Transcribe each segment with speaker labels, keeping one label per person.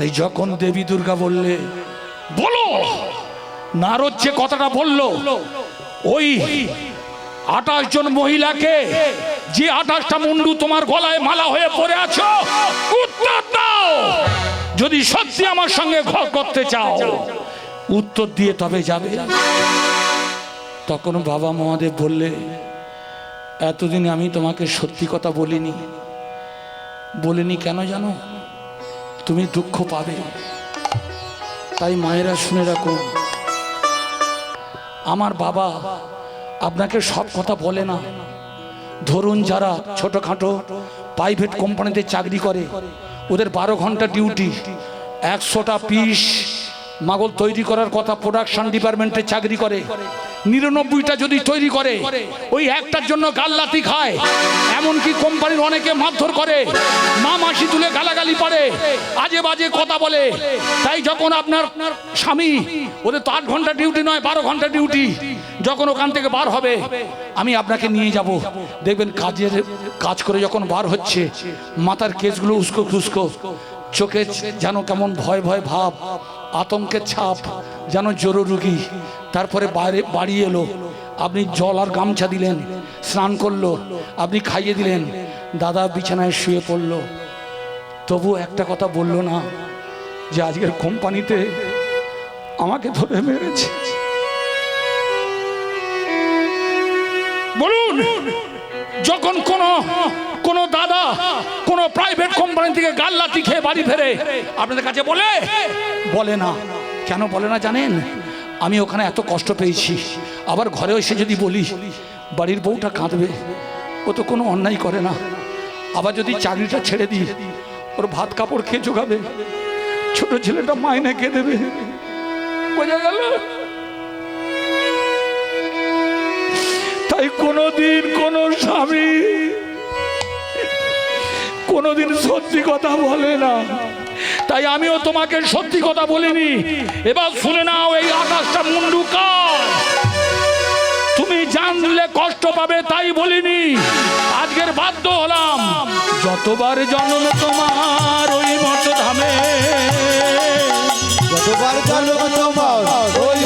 Speaker 1: তাই যখন দেবী দুর্গা বললে, বলো। নারদ যে কথাটা বলল, ওই আঠাশ জন মহিলাকে যে আঠাশটা মুন্ডু তোমার গলায় মালা হয়ে পড়ে আছো, উত্তর দাও। যদি সত্যি আমার সঙ্গে ঘর করতে চাও, উত্তর দিয়ে তবে যাবে। তখন বাবা মহাদেব বললে, এতদিন আমি তোমাকে সত্যি কথা বলিনি। বলিনি কেন জানো? তুমি দুঃখ পাবে। তাই মায়েরা শুনে রাখো। আমার বাবা আপনাকে সব কথা বলে না। ধরুন যারা ছোটোখাটো প্রাইভেট কোম্পানিতে চাকরি করে, ওদের বারো ঘণ্টা ডিউটি একশোটা পিস মাগল তৈরি করার কথা প্রোডাকশন ডিপার্টমেন্টে চাকরি করে। নিরানব্বইটা যদি তৈরি করে, ওই একটার জন্য গাল্লাতি খায়। এমনকি কোম্পানির অনেকে মারধর করে। মা মাসি তুলে গালাগালি পারে। আজে বাজে কথা বলে। তাই যখন আপনার স্বামী, ওদের তো আট ঘণ্টা ডিউটি নয়, বারো ঘণ্টা ডিউটি যখন ওখান থেকে বার হবে, আমি আপনাকে নিয়ে যাব। দেখবেন কাজের কাজ করে যখন বার হচ্ছে, মাথার কেসগুলো উস্কো খুস্কো চোখে যেন কেমন ভয় ভয় ভাব। আতঙ্কের ছাপ, যেন জোরো রুগী। তারপরে বাইরে, বাড়ি এলো। আপনি জল আর গামছা দিলেন, স্নান করল, আপনি খাইয়ে দিলেন। দাদা বিছানায় শুয়ে পড়ল। তবু একটা কথা বলল না, যে আজকের কোম্পানিতে আমাকে ধরে মেরেছে। বলুন! যখন কোন কোন দাদা, কোন প্রাইভেট কোম্পানি থেকে গাল্লাতি খেয়ে বাড়ি ফেরে, আপনাদের কাছে বলে বলে না। কেন বলে না জানেন? আমি ওখানে এত কষ্ট পেয়েছি। আবার ঘরে এসে যদি বলি, বাড়ির বউটা কাঁদবে, ও তো কোনো অন্যায় করে না। আবার যদি চাকরিটা ছেড়ে দিই, ওর ভাত কাপড় খেয়ে জোগাবে, ছোট ছেলেটা মাইনে কে দেবে। বোঝা গেল? কোনোদিন কোন স্বামী কোনোদিন সত্যি কথা বলে না। তাই আমিও তোমাকে সত্যি কথা বলিনি। এবার শুনে নাও এই আকাশটা মুন্ডু কার তুমি জানলে কষ্ট পাবে, তাই বলিনি। আজকের বাধ্য হলাম। যতবার জন্ম তোমার ওই মত ধামে
Speaker 2: যতবার জন্ম তোমার ওই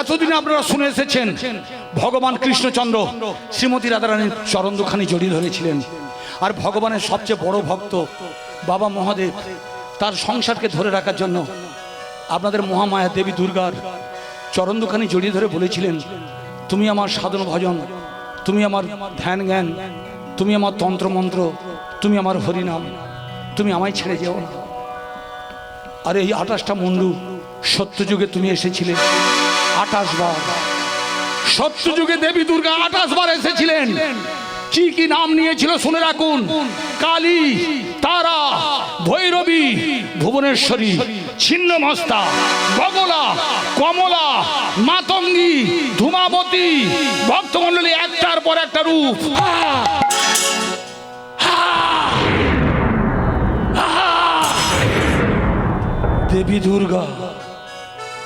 Speaker 1: এতদিন আপনারা শুনে এসেছেন, ভগবান কৃষ্ণচন্দ্র শ্রীমতী রাধারানীর চরণ দুখানি জড়িয়ে ধরেছিলেন। আর ভগবানের সবচেয়ে বড় ভক্ত বাবা মহাদেব, তার সংসারকে ধরে রাখার জন্য আপনাদের মহামায়া দেবী দুর্গার চরণ দুখানি জড়িয়ে ধরে বলেছিলেন, তুমি আমার সাধন ভজন, তুমি আমার ধ্যান জ্ঞান, তুমি আমার তন্ত্রমন্ত্র, তুমি আমার হরিনাম, তুমি আমায় ছেড়ে যেও না। আর এই আঠাশটা মুন্ডু সত্যযুগে তুমি এসেছিলে। আঠাশ বার। সত্যযুগে দেবী দুর্গা আঠাশ বার এসেছিলেন। কি কি নাম নিয়েছিল শুনে রাখুন। কালী, তারা, ভৈরবী, ভুবনেশ্বরী, ছিন্নমস্তা, বগলা, কমলা, মাতঙ্গী, ধূমাবতী, ভক্তমণ্ডলী একটার পর একটা রূপ! দেবী দুর্গা,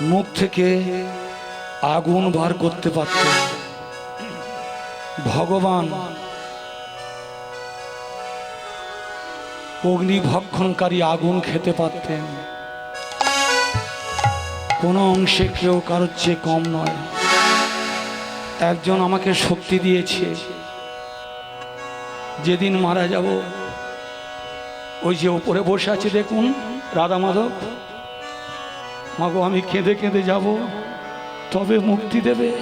Speaker 1: মুখ থেকে আগুন বার করতে পারত। ভগবান অগ্নি ভক্ষণকারী আগুন খেতে পারতেন। কোনো অংশে কেউ কারোর চেয়ে কম নয়। একজন আমাকে শক্তি দিয়েছে। যেদিন মারা যাব, ওই যে ওপরে বসে আছে দেখুন, রাধা মাধব। মাগো আমি কেঁদে কেঁদে যাব। তবে মুক্তি দেবে।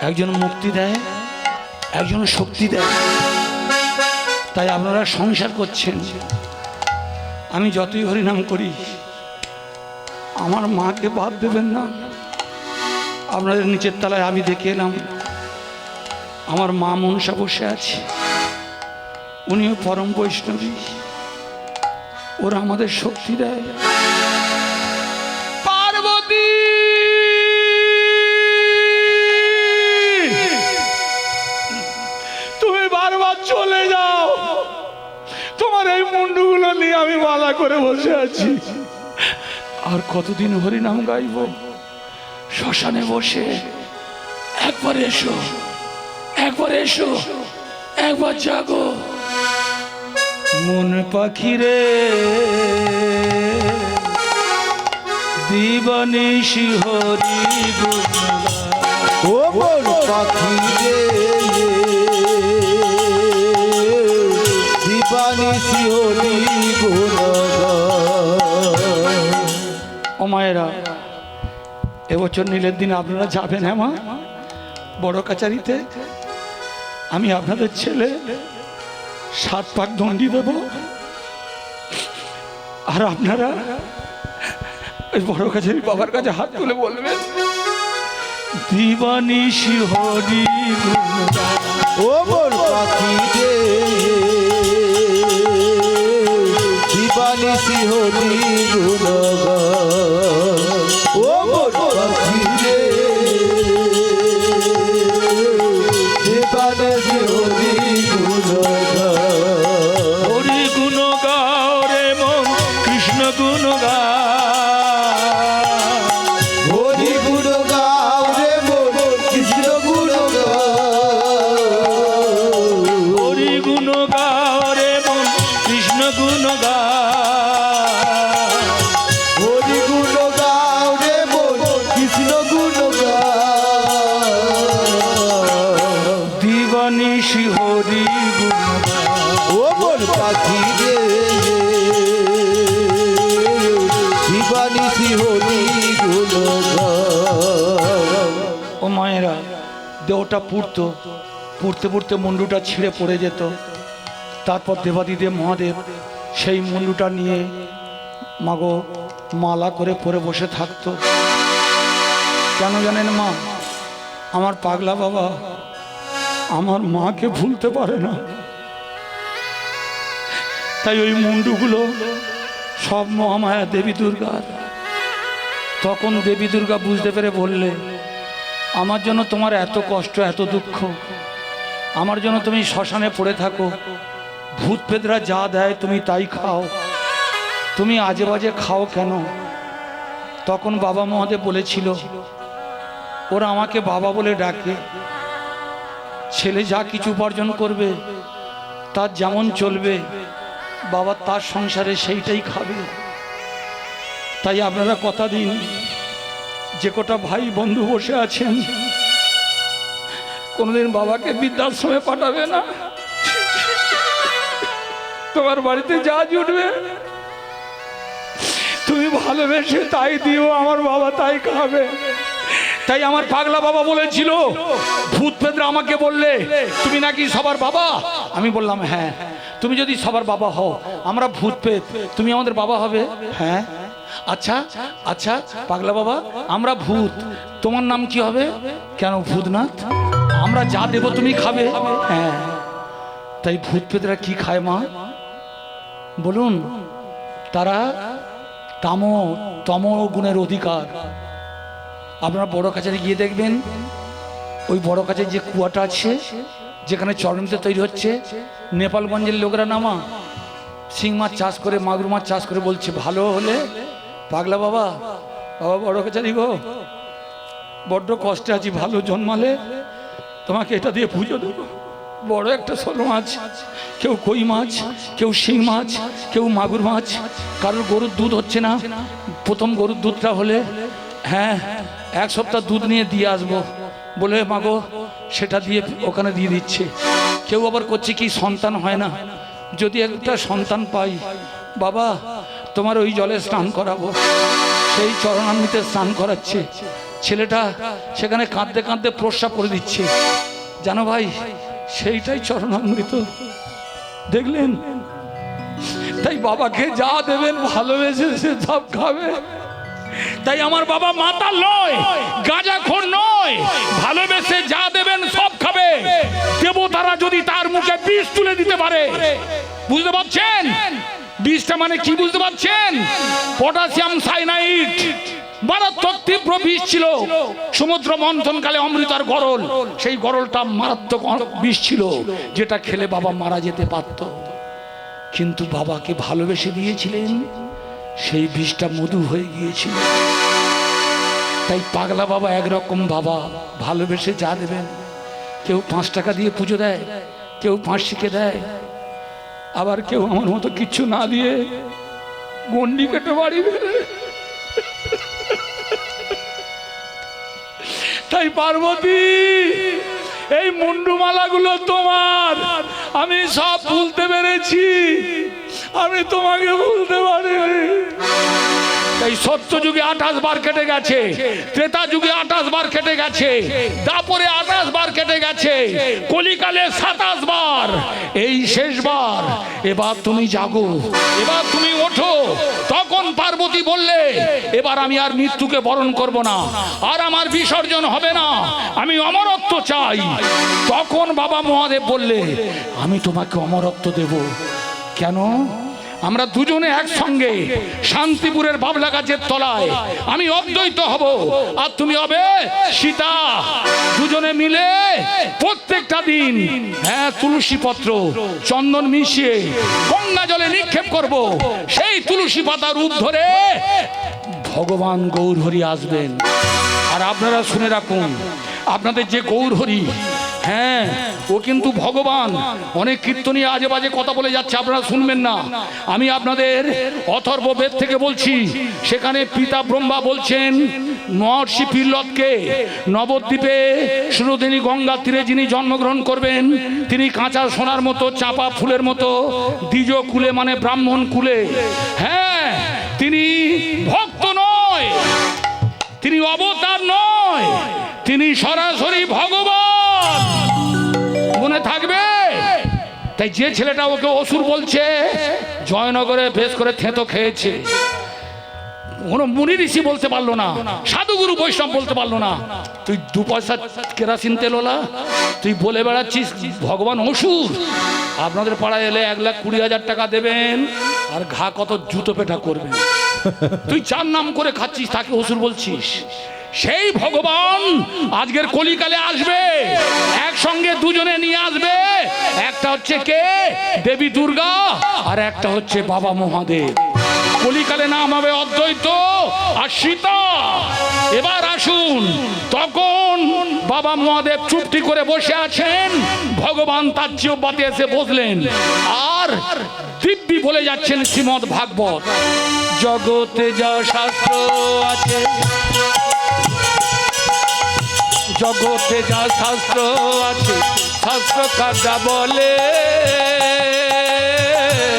Speaker 1: একজন মুক্তি দেয়, একজন শক্তি দেয়। তাই আপনারা সংসার করছেন। আমি যতই হরিনাম করি, আমার মাকে বাদ দেবেন না। আপনাদের নিচের তলায় আমি দেখে এলাম, আমার মা মনসা বসে আছে। উনিও পরম বৈষ্ণবী। ওরা আমাদের শক্তি দেয়। মালা করে বসে আছি। আর কতদিন হরিনাম গাইব? শ্মশানে বসে। একবার এসো একবার এসো একবার জাগো। মন পাখি রে দিবানিশি হরি।
Speaker 2: ও মন পাখি শিহরি
Speaker 1: ও মায়েরা এবছর নীলের দিন আপনারা যাবেন হ্যাঁ মা? বড় কাচারিতে। আমি আপনাদের ছেলে সাত পাক দণ্ডি দেব। আর আপনারা ওই বড় কাছারি বাবার কাছে হাত তুলে বলবেন দিবানিশি হরি গুণগান।
Speaker 2: ও মোর পাখি রে হতি গুণগ ও
Speaker 1: দেহটা পুড়তো। পুড়তে পুড়তে মুন্ডুটা ছিঁড়ে পড়ে যেত। তারপর দেবাদিদেব মহাদেব সেই মুন্ডুটা নিয়ে মাগো মালা করে পরে বসে থাকতো। কেন জানেন মা? আমার পাগলা বাবা আমার মাকে ভুলতে পারে না। তাই ওই মুন্ডুগুলো সব মহামায়া দেবী দুর্গার। তখন দেবী দুর্গা বুঝতে পেরে বললে আমার জন্য তোমার এত কষ্ট, এত দুঃখ। আমার জন্য তুমি শ্মশানে পড়ে থাকো। ভূত পেদরা যা দেয় তুমি তাই খাও। তুমি আজে বাজে খাও কেন? তখন বাবা মহাদেব বলেছিল, ওরা আমাকে বাবা বলে ডাকে। ছেলে যা কিছু উপার্জন করবে, তার যেমন চলবে, বাবা তার সংসারে সেইটাই খাবে। তাই আপনারা কথা দিন। যে কটা ভাই বন্ধু বসে আছেন, কোনোদিন বাবাকে বৃদ্ধাশ্রমে পাঠাবে না? তোমার বাড়িতে যা জুটবে তুমি ভালোবেসে তাই দিও, আমার বাবা তাই খাবে। তাই আমার পাগলা বাবা বলেছিল, ভূত পেদরা আমাকে বললে, তুমি নাকি সবার বাবা? আমি বললাম হ্যাঁ তুমি যদি সবার বাবা হও, আমরা ভূত পেত তুমি আমাদের বাবা হবে? হ্যাঁ? আচ্ছা আচ্ছা পাগলা বাবা, আমরা ভূত। তোমার নাম কি হবে? কেন ভূতনাথ? আমরা যা দেব তুমি খাবে। হ্যাঁ। তাই ভূত পেতরা কি খায় মা? বলুন, তারা তাম, তম গুণের অধিকার। আপনারা বড় কাছারি গিয়ে দেখবেন, ওই বড় কাছের যে কুয়াটা আছে, যেখানে চরমিতে তৈরি হচ্ছে, নেপালগঞ্জের লোকরা নামা, শিং মাছ চাষ করে, মাগুর মাছ চাষ করে বলছে, ভালো হলে পাগলা বাবা বাবা বড় কাছারি গো। বড্ড কষ্টে আছি, ভালো জন্মালে। তোমাকে এটা দিয়ে পুজো দেবো। বড় একটা শোল মাছ, কেউ কই মাছ, কেউ শিং মাছ, কেউ মাগুর মাছ। কারোর গরুর দুধ হচ্ছে না। প্রথম গরুর দুধটা হলে হ্যাঁ এক সপ্তাহ দুধ নিয়ে দিয়ে আসব। বলে মাগো সেটা দিয়ে ওখানে দিয়ে দিচ্ছে। কেউ আবার করছে কি, সন্তান হয় না। যদি একটা সন্তান পাই, বাবা তোমার ওই জলে স্নান করাবো। সেই চরণান্বিতে স্নান করাচ্ছে। ছেলেটা সেখানে কাঁদতে কাঁদতে প্রস্রাব করে দিচ্ছে। জানো ভাই, সেইটাই চরণামৃত দেখলেন? তাই বাবাকে যা দেবেন, ভালোবেসে সে সব খাবে। তাই আমার বাবা মাতাল নয় গাঁজাখোর নয়, ভালোবেসে যা দেবেন সব খাবে। দেবতারা যদি তার মুখে বিষ তুলে দিতে পারে, বুঝতে পারছেন? বিষটা মানে কি বুঝতে পারছেন? Potassium cyanide. মারাত্মক তীব্র বিষ ছিল। সমুদ্র মন্থনকালে অমৃতার গরল। সেই গরলটা মারাত্মক বিষ ছিল, যেটা খেলে বাবা মারা যেতে পারত। কিন্তু বাবাকে ভালোবেসে দিয়েছিলেন, সেই বিষটা মধু হয়ে গিয়েছিল। তাই পাগলা বাবা একরকম বাবা, ভালোবেসে যা দেবেন। কেউ পাঁচ টাকা দিয়ে পুজো দেয়, কেউ পাঁচ শিখে দেয় আবার কেউ আমার মতো কিচ্ছু না দিয়ে গন্ডি কেটে বাড়ি বেড়ে তাই পার্বতী, এই মুন্ডুমালাগুলো তোমার। আমি সব ভুলতে পেরেছি। আমি তোমাকে ভুলতে পারিনি। তাই সত্য যুগে আঠাশ বার কেটে গেছে, ত্রেতা যুগে আঠাশ বার কেটে গেছে তারপরে আঠাশ বার কেটে গেছে, কলিকালে সাতাশ বার, এই শেষবার এবার তুমি জাগো, এবার তুমি ওঠো, তখন পার্বতী বললে, এবার আমি আর মৃত্যুকে বরণ করব না, আর আমার বিসর্জন হবে না, আমি অমরত্ব চাই। তখন বাবা মহাদেব বললে, আমি তোমাকে অমরত্ব দেব। কেন? আমরা দুজনে একসঙ্গে শান্তিপুরের বাবলা গাছের তলায়। আমি অদ্বৈত হব। আর তুমি হবে সীতা। দুজনে মিলে প্রত্যেকটা দিন হ্যাঁ তুলসী পত্র চন্দন মিশিয়ে গঙ্গা জলে নিক্ষেপ করব। সেই তুলসী পাতা রূপ ধরে ভগবান গৌরহরি আসবেন। আর আপনারা শুনে রাখুন, আপনাদের যে গৌরহরি হ্যাঁ ও কিন্তু ভগবান। অনেক কীর্তনী আজে বাজে কথা বলে যাচ্ছে, আপনারা শুনবেন না। আমি আপনাদের অথর্ব বেদ থেকে বলছি, সেখানে পিতা ব্রহ্মা বলছেন, মহর্ষি পিল্লতকে নবদ্বীপে সুরদিনী গঙ্গা তীরে যিনি জন্মগ্রহণ করবেন, তিনি কাঁচা সোনার মতো, চাপা ফুলের মতো, দ্বিজ কুলে মানে ব্রাহ্মণ কুলে। হ্যাঁ তিনি ভক্ত নয়, তিনি অবতার নয়, তিনি সরাসরি ভগবান। তাই যে ছেলেটা ওকে অসুর বলছে, জয়নগরে বেশ করে থেঁতো খেয়েছে। কোনো মুনি ঋষি বলতে পারল না, সাধুগুরু বৈষ্ণব বলতে পারল না। তুই দু পয়সা কেরাসিন তেলোলা তুই বলে বেড়াচ্ছিস, ভগবান অসুর। আপনাদের পাড়ায় এলে এক লাখ কুড়ি হাজার টাকা দেবেন, আর ঘা কত জুতো পেটা করবেন। তুই চার নাম করে খাচ্ছিস, তাকে অসুর বলছিস। সেই ভগবান আজকের কলিকালে আসবে। একসঙ্গে দুজনে নিয়ে আসবে। একটা হচ্ছে কে? দেবী দুর্গা আর একটা হচ্ছে বাবা মহাদেব। কলিকালে নাম হবে অদ্বৈত আর সীতা। এবার আসুন, তখন বাবা মহাদেব চুপটি করে বসে আছেন। ভগবান তার চিওপাতে এসে বসলেন। আর দিব্যি বলে যাচ্ছেন শ্রীমদ ভাগবত। জগতে যা শাস্ত্র আছে জগতে যা শাস্ত্র আছে শাস্ত্র কাজা বলে।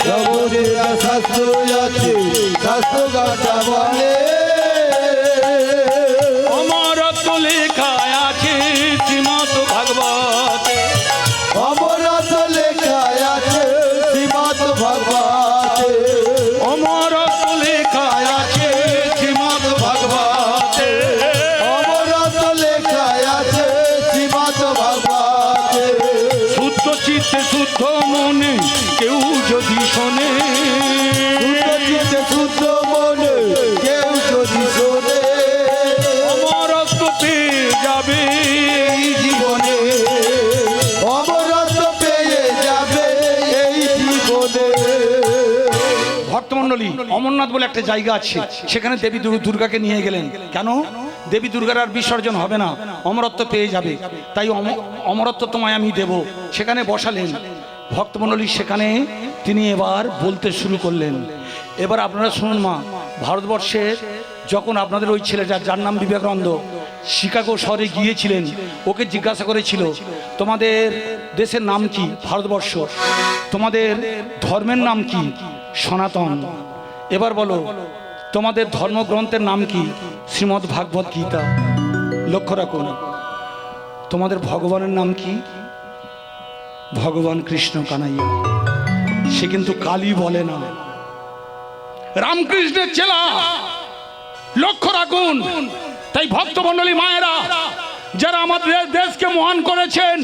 Speaker 2: জগতে যা শাস্ত্র আছে শাস্ত্র কাজা বলে।
Speaker 1: ভক্তমণ্ডলী অমরনাথ বলে একটা জায়গা আছে। সেখানে দেবী দুর্গাকে নিয়ে গেলেন। কেন? দেবী দুর্গার আর বিসর্জন হবে না। অমরত্ব পেয়ে যাবে। তাই অম- অমরত্ব তোমায় আমি দেব। সেখানে বসালেন। ভক্তমণ্ডলী সেখানে তিনি এবার বলতে শুরু করলেন। এবার আপনারা শুনুন মা ভারতবর্ষের যখন আপনাদের ওই ছেলেটা যার নাম বিবেকানন্দ শিকাগো শহরে গিয়েছিলেন ওকে জিজ্ঞাসা করেছিল তোমাদের দেশের নাম কি? ভারতবর্ষ? তোমাদের ধর্মের নাম কি? সনাতন। এবার বলো, তোমাদের ধর্মগ্রন্থের নাম কি? শ্রীমদ্ ভাগবত গীতা। লক্ষ্য রাখুন, তোমাদের ভগবানের নাম কি? ভগবান কৃষ্ণ কানাইয়া। সে কিন্তু কালী বলে না। রামকৃষ্ণের চেলা। লক্ষ্য রাখুন, তাই ভক্তমণ্ডলী মায়েরা, যারা আমাদের দেশকে মহান করেছেন,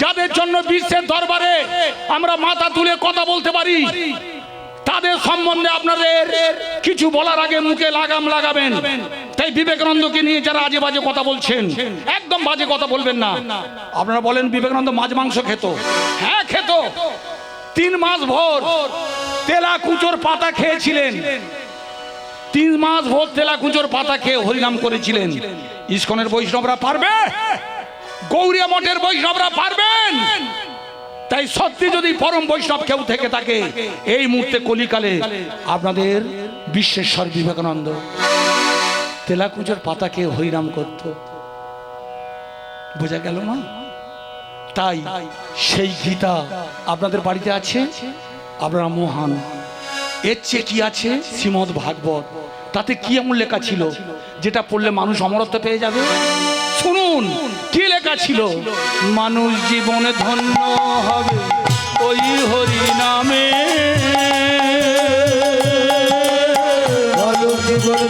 Speaker 1: যাদের জন্য বিশ্বের দরবারে আমরা মাথা তুলে কথা বলতে পারি। তাদের সম্বন্ধে আপনাদের কিছু বলার আগে মুখে লাগাম লাগাবেন। তাই বিবেকানন্দকে নিয়ে যারা আজে বাজে কথা বলছেন, একদম বাজে কথা বলবেন না। আপনারা বলেন বিবেকানন্দ মাছ মাংস খেত। হ্যাঁ খেত। তিন মাস ভোর তেলা কুচোর পাতা খেয়েছিলেন। তিন মাস ভোর তেলা কুচোর পাতা খেয়ে হরিনাম করেছিলেন। ইস্কনের বৈষ্ণবরা পারবে? গৌরিয়া মঠের বৈষ্ণবরা পারবেন? তাই সত্যি যদি পরম বৈষ্ণব কেউ থেকে থাকে, এই মুহূর্তে কলিকালে আপনাদের বিশ্বেশ্বর বিবেকানন্দ। তেলাকুচের পাতাকে হরিনাম করত। বোঝা গেল না? তাই সেই গীতা আপনাদের বাড়িতে আছে? আপনারা মহান। এর চেয়ে কি আছে? শ্রীমদ ভাগবত। তাতে কি এমন লেখা ছিল, যেটা পড়লে মানুষ অমরত্ব পেয়ে যাবে? শুনুন! কি লেখা ছিল? মানুষ জীবনে ধন্য হবে ওই হরি নামে
Speaker 2: মানব জীবন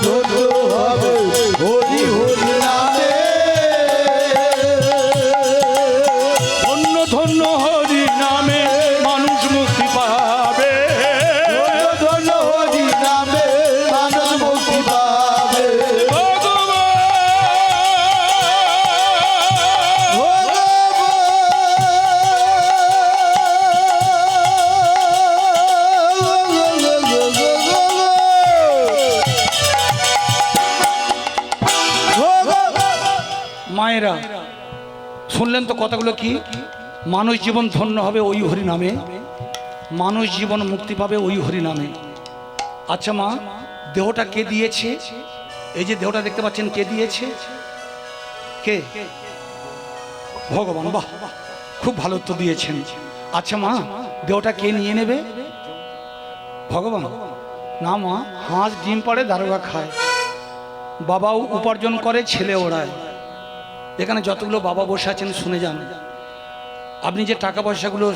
Speaker 1: শুনলেন তো কথাগুলো কি? মানুষ জীবন ধন্য হবে ওই হরি নামে মানুষ জীবন মুক্তি পাবে ওই হরি নামে আচ্ছা মা, দেহটা কে দিয়েছে? এই যে দেহটা দেখতে পাচ্ছেন, কে দিয়েছে? কে? ভগবান, বাহ, খুব ভালো উত্তর দিয়েছেন। আচ্ছা মা, দেহটা কে নিয়ে নেবে? ভগবান, না মা, হাঁস, ডিম পাড়ে দারোগা খায়। বাবাও উপার্জন করে, ছেলে ওড়ায়। এখানে যতগুলো বাবা বসে আছেন, শুনে যান। আপনি যে টাকা পয়সাগুলো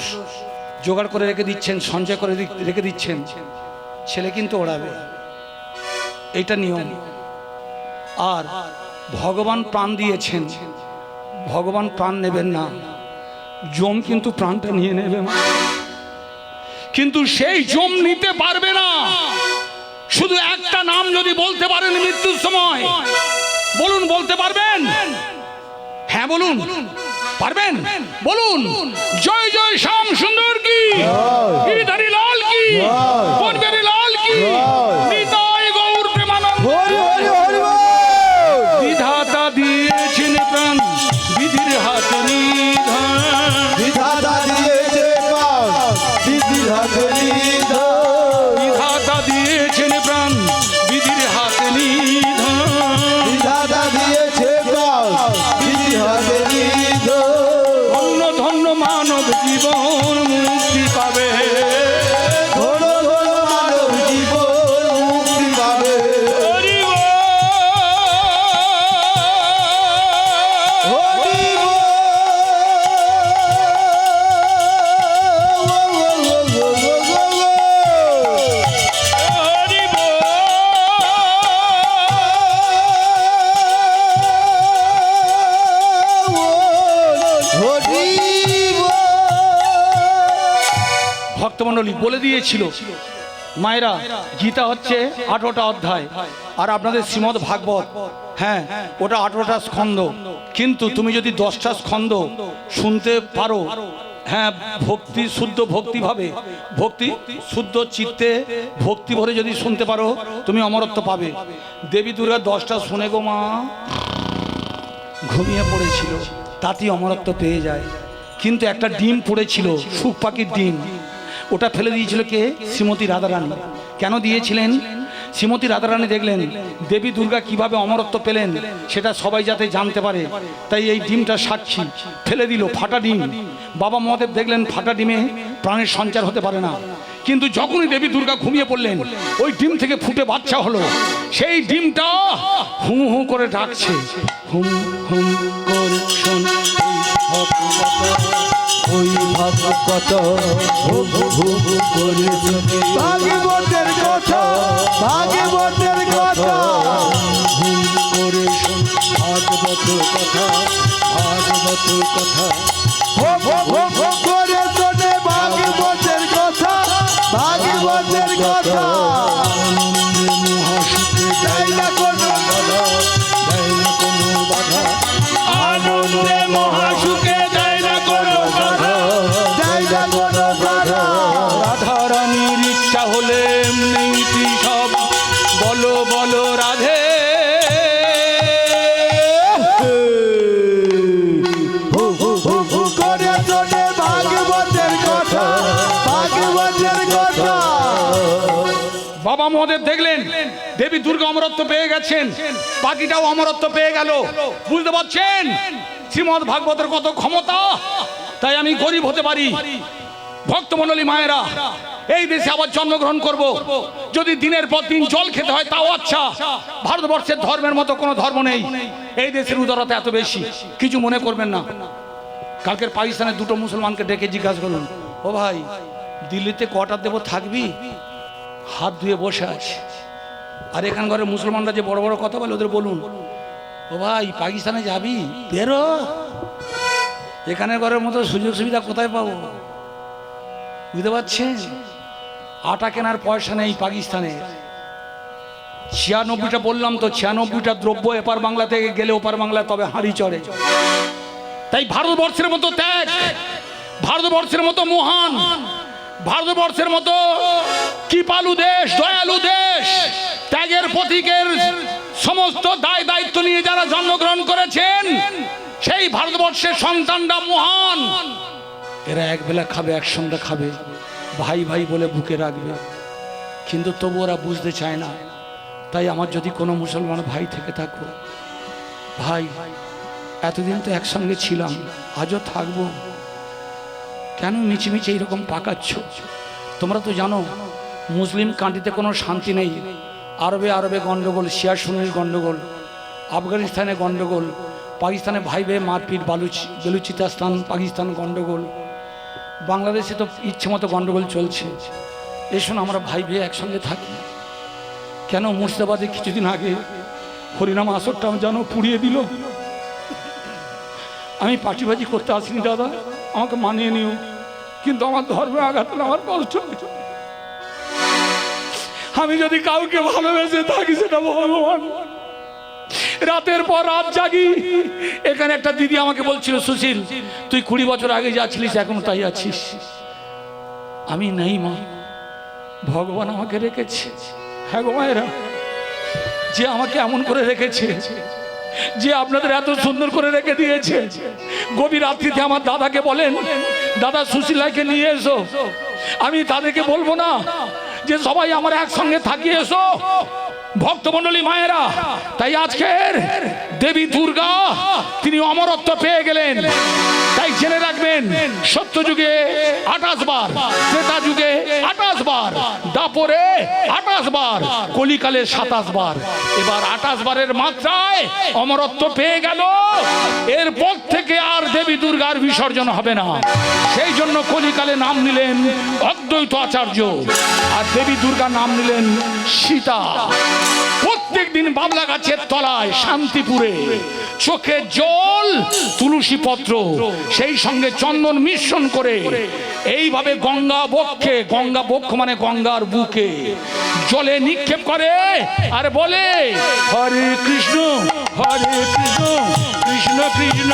Speaker 1: জোগাড় করে রেখে দিচ্ছেন, সঞ্চয় করে রেখে দিচ্ছেন, ছেলে কিন্তু ওড়াবে। এটা নিয়ম। আর ভগবান প্রাণ দিয়েছেন। ভগবান প্রাণ নেবেন না। জম কিন্তু প্রাণটা নিয়ে নেবে। কিন্তু সেই জম নিতে পারবে না। শুধু একটা নাম যদি বলতে পারেন মৃত্যুর সময়। বলুন, বলতে পারবেন? হ্যাঁ বলুন। পারবেন? বলুন। জয় জয় শ্যাম সুন্দর কি? গিরিধারী লাল কি? লাল কি? নিতাই
Speaker 2: বলে
Speaker 1: দিয়েছিল। মায়েরা, গীতা হচ্ছে আঠারোটা অধ্যায়। আর আপনাদের শ্রীমদ ভাগবত হ্যাঁ ওটা আঠারোটা স্কন্ধ। কিন্তু তুমি যদি দশটা স্কন্ধ শুনতে পারো হ্যাঁ ভক্তি, শুদ্ধ ভক্তি ভাবে ভক্তি, শুদ্ধ চিত্তে ভক্তি ভরে যদি শুনতে পারো, তুমি অমরত্ব পাবে। দেবী দুর্গা দশটা শুনে গো মা, ঘুমিয়ে পড়েছিল, তাতেই অমরত্ব পেয়ে যায়। কিন্তু একটা ডিম পড়েছিল সুখ পাখির ডিম। ওটা ফেলে দিয়েছিল কে? শ্রীমতী রাধারানী। কেন দিয়েছিলেন? শ্রীমতী রাধারানী দেখলেন, দেবী দুর্গা কীভাবে অমরত্ব পেলেন সেটা সবাই যাতে জানতে পারে। তাই এই ডিমটা সাক্ষী ফেলে দিল, ফাটা ডিম। বাবা মহাদেব দেখলেন, ফাটা ডিমে প্রাণের সঞ্চার হতে পারে না। কিন্তু যখনই দেবী দুর্গা ঘুমিয়ে পড়লেন, ওই ডিম থেকে ফুটে বাচ্চা হলো। সেই ডিমটা হু হু করে ডাকছে। হুম হুম
Speaker 2: কত? ভাগবতের কথা ভাগবতের কথা।
Speaker 1: হুম ভাগবত কথা। ভাগবত কথা বাবা মহোদয় দেখলেন, দেবী দুর্গা অমরত্ব পেয়ে গেছেন, বাকিটাও অমরত্ব পেয়ে গেল। বুঝতে পারছেন? শ্রীমদ ভাগবতের কত ক্ষমতা? তাই আমি গরিব হতে পারি। ভক্তমণ্ডলী মায়েরা, এই দেশে আবার জন্মগ্রহণ করব। যদি দিনের পর দিন জল খেতে হয়, তাও আচ্ছা। ভারতবর্ষের ধর্মের মতো কোনো ধর্ম নেই। এই দেশের উদারতা এত বেশি। কিছু মনে করবেন না। কালকের পাকিস্তানের দুটো মুসলমানকে ডেকে জিজ্ঞাসা করুন, ও ভাই, দিল্লিতে কটার দেবো থাকবি? হাত ধুয়ে বসে আছে। আর এখানকার মুসলমানরা যে বড় বড় কথা বলে, ওদের বলুন। ও ভাই, পাকিস্তানে যাবি? বেরো। এখানে ঘরের মতো সুযোগ সুবিধা কোথায় পাবো? বুঝতে পারছেন? আটা কেনার পয়সা নেই পাকিস্তানের ছিয়ানব্বইটা বললাম তো, ছিয়ানব্বইটা দ্রব্য এপার বাংলা থেকে গেলে ওপার বাংলা, তবে হাঁড়ি চড়ে। তাই ভারতবর্ষের মতো ত্যাগ, ভারতবর্ষের মতো মহান, ভারতবর্ষের মতো কৃপালু দেশ, দয়ালু দেশ, ত্যাগের প্রতীকের সমস্ত দায় দায়িত্ব নিয়ে যারা জন্মগ্রহণ করেছেন, সেই ভারতবর্ষের সন্তানরা মহান। এরা একবেলা খাবে, একসঙ্গে খাবে, ভাই ভাই বলে বুকে রাখবে। কিন্তু তবু ওরা বুঝতে চায় না। তাই আমার যদি কোনো মুসলমান ভাই থেকে থাকো, ভাই, এতদিন তো একসঙ্গে ছিলাম, আজও থাকব। কেন মিছিমিছি এইরকম পাকাচ্ছ? তোমরা তো জানো মুসলিম কান্ট্রিতে কোনো শান্তি নেই। আরবে আরবে গন্ডগোল, শিয়া সুন্নির গণ্ডগোল আফগানিস্তানে গণ্ডগোল পাকিস্তানে ভাই মারপিট, বালুচ, বেলুচিস্তান, পাকিস্তান গণ্ডগোল বাংলাদেশে তো ইচ্ছে মতো গন্ডগোল চলছে। এসুন আমরা ভাই ভাই একসঙ্গে থাকি। কেন মুর্শিদাবাদে কিছুদিন আগে হরিনাম আসরটা যেন পুড়িয়ে দিল? আমি পাটিবাজি করতে আসিনি, দাদা। আমাকে মানিয়ে নিও। কিন্তু আমার ধর্মে আঘাত আমার কষ্ট। আমি যদি কাউকে ভালোবেসে থাকি, সেটা ভগবান। রাতের পর রাত জাগি, এখানে একটা দিদি আমাকে বলছিল, সুশীল, তুই কুড়ি বছর আগে যা ছিলিস, এখন তাই আছিস? আমি, নেই মা, ভগবান আমাকে রেখেছে। হ্যাঁ গো যে আমাকে এমন করে রেখেছে, যে আপনাদের এত সুন্দর করে রেখে দিয়েছে। গভীর রাত্রিতে আমার দাদাকে বলেন, দাদা সুশীলাকে নিয়ে এসো। আমি তাদেরকে বলব না যে সবাই আমার একসঙ্গে থাকিয়ে এসো। ভক্তমণ্ডলী মায়েরা, তাই আজকের দেবী দুর্গা, তিনি অমরত্ব পেয়ে গেলেন। তাই জেনে রাখবেন, সত্য যুগে আঠাশ বার, ত্রেতা যুগে আঠাশ বার, দাপরে আঠাশ বার, কলিকালে সাতাশ বার। এবার আঠাশ বারের মাত্রায় অমরত্ব পেয়ে গেল। এরপর থেকে আর দেবী দুর্গার বিসর্জন হবে না। সেই জন্য কলিকালে নাম নিলেন অদ্বৈত আচার্য, আর দেবী দুর্গা নাম নিলেন সীতা। প্রত্যেক দিন বাবলা গাছের তলায় শান্তিপুরে চোখে জল, তুলসী পত্র, সেই সঙ্গে চন্দন মিশ্রণ করে এইভাবে গঙ্গা বক্ষে, গঙ্গা বক্ষ মানে গঙ্গার বুকে জলে নিক্ষেপ করে আর বলে, হরে কৃষ্ণ হরে কৃষ্ণ কৃষ্ণ কৃষ্ণ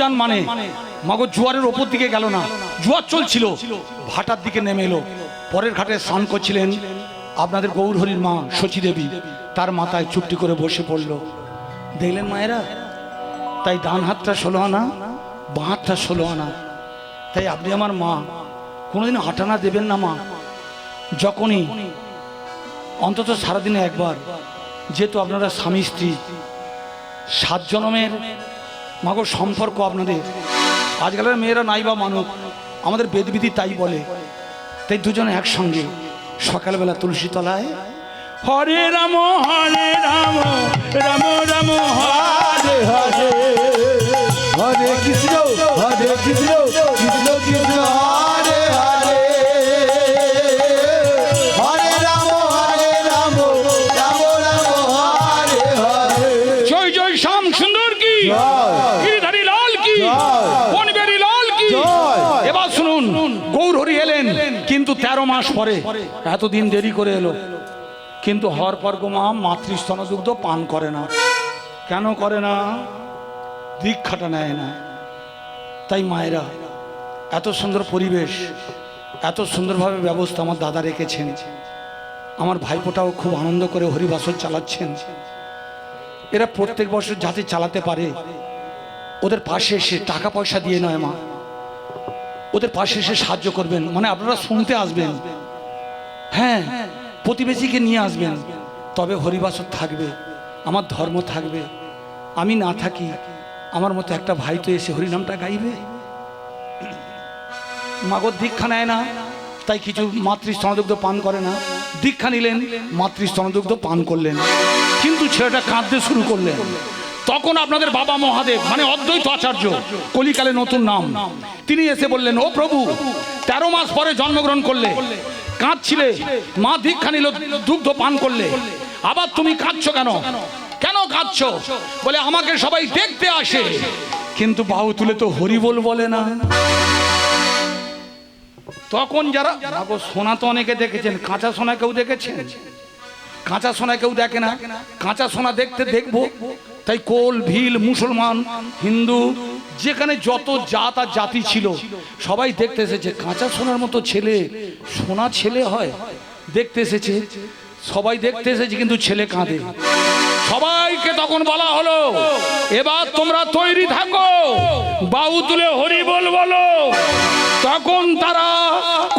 Speaker 1: উজান মানে মগর জোয়ারের ওপর দিকে গেল না। জোয়ার চলছিল, ভাটার দিকে নেমে এলো। পরের ঘাটে স্নান করছিলেন আপনাদের গৌরহরির মা শচী দেবী তার মাথায় চুপটি করে বসে পড়ল। দেখলেন মায়েরা, তাই ডান হাতটা ষোলো আনা, বাঁ হাতটা ষোলো আনা। তাই আপনি আমার মা, কোনোদিন হাঁটানা দেবেন না মা। যখনই, অন্তত সারাদিনে একবার, যেহেতু আপনারা স্বামী স্ত্রী, সাত জনমের মাগো, সম্পর্ক আপনাদের। আজকালের মেয়েরা নাই বা মানুক আমাদের বেদবিধি তাই বলে। তাই দুজনে একসঙ্গে সকালবেলা তুলসী তলায় হরে রাম হরে রাম রাম রাম, হরে
Speaker 2: হরে। হরে কৃষ্ণ হরে কৃষ্ণ কৃষ্ণ কৃষ্ণ
Speaker 1: তেরো মাস পরে এতদিন দেরি করে এলো। কিন্তু গো মা মাতৃস্তনযুক্ত পান করে না। কেন করে না? দীক্ষাটা নেয় না। তাই মায়েরা, এত সুন্দর পরিবেশ, এত সুন্দরভাবে ব্যবস্থা আমার দাদা রেখেছেন। আমার ভাইপোটাও খুব আনন্দ করে হরিবাসর চালাচ্ছেন। এরা প্রত্যেক বছর যাতে চালাতে পারে, ওদের পাশে এসে টাকা পয়সা দিয়ে নয় মা। ওদের পাশে এসে সাহায্য করবেন। মানে আপনারা শুনতে আসবেন। হ্যাঁ প্রতিবেশীকে নিয়ে আসবেন। তবে হরিবাসর থাকবে, আমার ধর্ম থাকবে, আমি না থাকি, আমার মতো একটা ভাই তো এসে হরিনামটা গাইবে। মাগর দীক্ষা নেয় না, তাই কিছু মাতৃ স্তনদুগ্ধ পান করে না। দীক্ষা নিলেন মাতৃ স্তনদুগ্ধ পান করলেন। কিন্তু ছেলেটা কাঁদতে শুরু করলেন। তখন আপনাদের বাবা মহাদেব মানে অদ্বৈত আচার্য, কলিকালে নতুন নাম। তিনি এসে বললেন, ও প্রভু, তেরো মাস পরে জন্মগ্রহণ করলে, কাঁদছিলে, মা দীক্ষা নিল, দুগ্ধ পান করলে, আবার তুমি কাঁদছো কেন? কেন কাঁদছো? বলে, আমাকে সবাই দেখতে আসে। কিন্তু বাহু তুলে তো হরিবোল বলে না। তখন যারা আগো সোনা তো অনেকে দেখেছেন, কাঁচা সোনা কেউ দেখেছেন কাঁচা সোনা কেউ দেখে না। কাঁচা সোনা দেখতে দেখব তাই কোল, ভিল, মুসলমান, হিন্দু, যেখানে যত জাত আর জাতি ছিল, সবাই দেখতে এসেছে, কাঁচা সোনার মতো ছেলে, সোনা ছেলে হয়, দেখতে এসেছে, সবাই দেখতে এসেছে, কিন্তু ছেলে কাঁদে। সবাইকে তখন বলা হলো, এবার তোমরা তৈরি থাকো বাউ তুলে হরি বল বলো। তখন তারা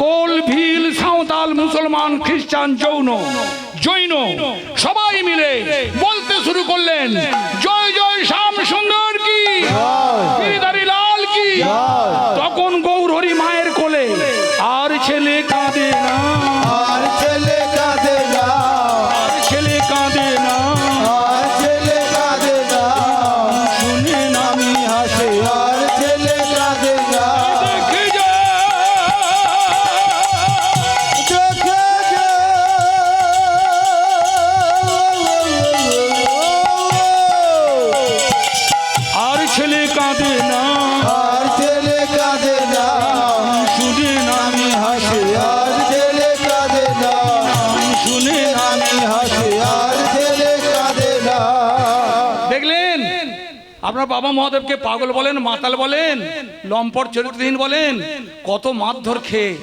Speaker 1: কোল, ভিল, সাঁওতাল, মুসলমান, খ্রিস্টান যৌন জৈন, সবাই মিলে শুরু করলেন। বাবা মহাদেবকে পাগল বলেন, মাতাল বলেন, লম্পট চরিত্রহীন বলেন, কত মারধর খেয়ে।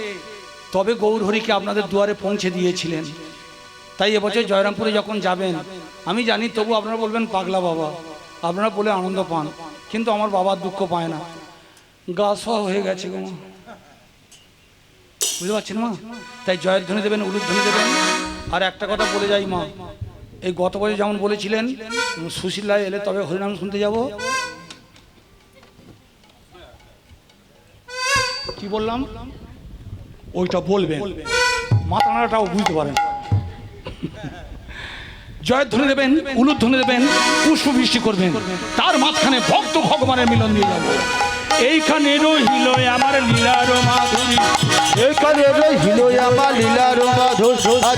Speaker 1: তবে গৌরহরিকে আপনাদের দুয়ারে পৌঁছে দিয়েছিলেন। তাই এবছর জয়রামপুরে যখন যাবেন, আমি জানি তবু আপনারা বলবেন, পাগলা বাবা, আপনারা বলে আনন্দ পান। কিন্তু আমার বাবার দুঃখ পায় না। গা হয়ে গেছে গো বুঝতে পারছেন মা? তাই জয়ের ধ্বনি দেবেন উলুধ্বনি দেবেন। আর একটা কথা বলে যাই মা এই গত বছর যেমন বলেছিলেন সুশীলা এলে তবে হরিনাম শুনতে যাব। কি বললাম? ওইটা বলবেন। মাতানাটাও বুঝতে পারেন। জয়ধ্বনি দেবেন, উলুধ্বনি দেবেন পুষ্প বৃষ্টি করবেন। তার মাঝখানে ভক্ত ভগবানের মিলন দিয়ে যাব। এইখানে রহিল আমার লীলার মাধুরী।
Speaker 2: এখানে রহিল আমার লীলার মাধুর।